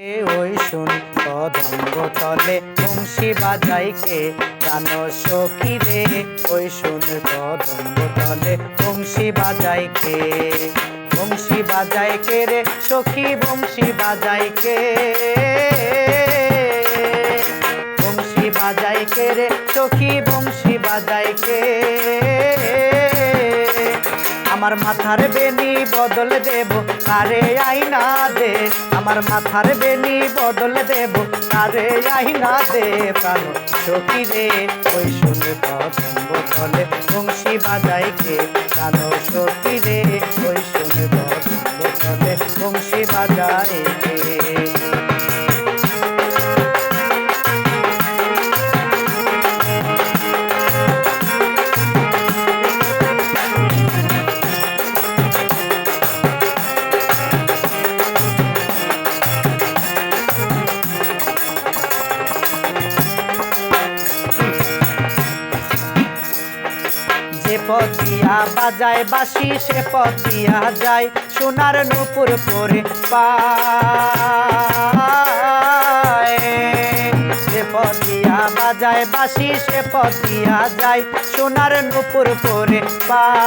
ওই শুন কদম্ব তলে বংশী বাজাইকে জানো সখী রে। ওই শুন কদম্ব তলে বংশী বাজাইকে বংশী বাজাইকে রে, সখী বংশী বাজাইকে। বংশী বাজাইকে রে, সখী আমার মাথার বেনি বদল দেব। তারে আইনা দে? আমার মাথার বেনি বদল দেব। তারে আইনা দে? প্রাণ সখী রে, ওই শুনে তলে। বংশী বাজাইকে প্রাণ সখী রে, ওই শুনে পতিয়া বাজায় বাসি সে পতিয়া যায় সোনার নুপুর পরে পায়। যে পতিয়া বাজায় বাসি সে পতিয়া যায় সোনার নুপুর পরে পায়।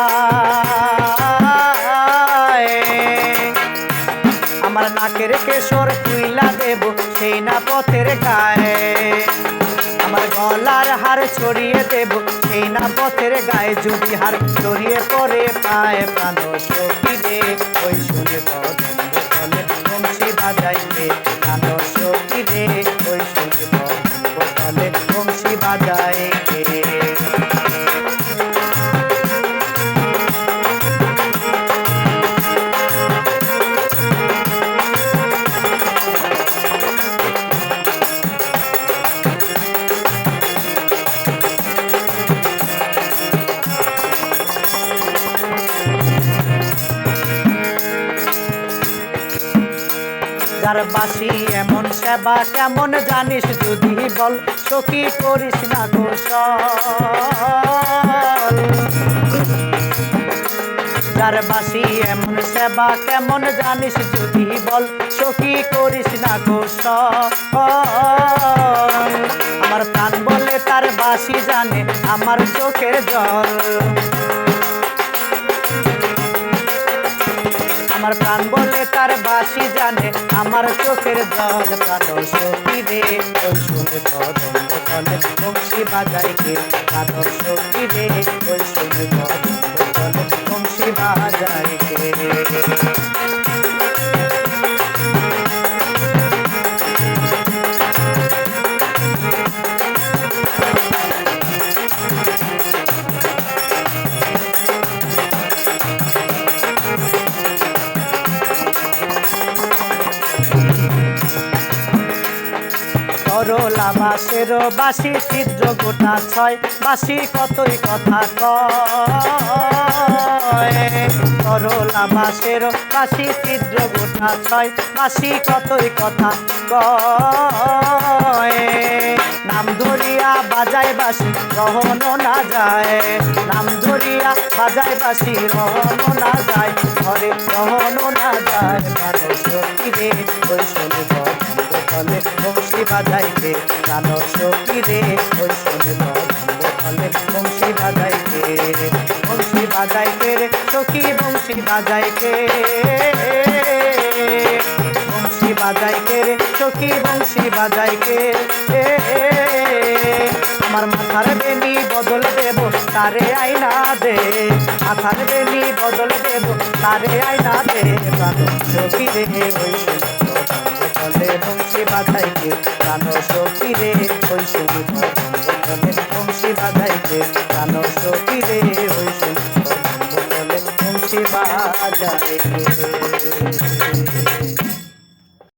আমার নাকের কেশর যদি হার জড়িয়ে পরে পায় প্রাণ সখী রে ওই শুনে কদম্ব তলে বংশী বাজাইবে প্রাণ সখী রে ওই শুনে কদম্ব তলে বংশী বাজাইবে। যার বাসি, এমন সেবা কেমন জানিস যদি বল? সখী করিস না গোসল। বাসি, এমন সেবা কেমন জানিস যদি বল? সখী করিস না গোসল। আমার প্রাণ বলে তার বাসি জানে, আমার চোখের জল। আমার প্রাণ বলে তার বাসি জানে। আমার চোখের জল প্রাণ সখী রে। ওই শুনে কদম্ব তলে বংশী বাজাইকে প্রাণ সখী রে। ওই শুনে কদম্ব তলে বংশী বাজাইকে সরলা বাসের বাসি ছিদ্র গোটা ছয়। বাসি কতই কথা কয়? সরলা বাসের বাসি ছিদ্র গোটা ছয়। বাসি কতই কথা কয়? নাম ধরিয়া বাজায় বাসি রহনো না যায়। নাম ধরিয়া বাজায় বাসি রহনো না যায়। ঘরে রহনো না যায়। মানুষ রে ওই শুনে তলে বংশী বাজাইতে গান সখী রে ওই শুনে তলে বংশী বাজাইতে। বংশী বাজাইতে রে সখী, বংশী বাজাইতে। বংশী বাজাইতে রে সখী, বংশী বাজাইতে। আমার মাথার বেনি বদল দেব, তারে আইনা দে। মাথার বেনি বদল দেব, তারে আইনা দে। সখী রে ওই বংশী বাজাইতে প্রাণ সখী রে ওই শুনি তলে বংশী বাজাইতে প্রাণ সখী রে ওই শুনি তলে বংশী বাজাইতে।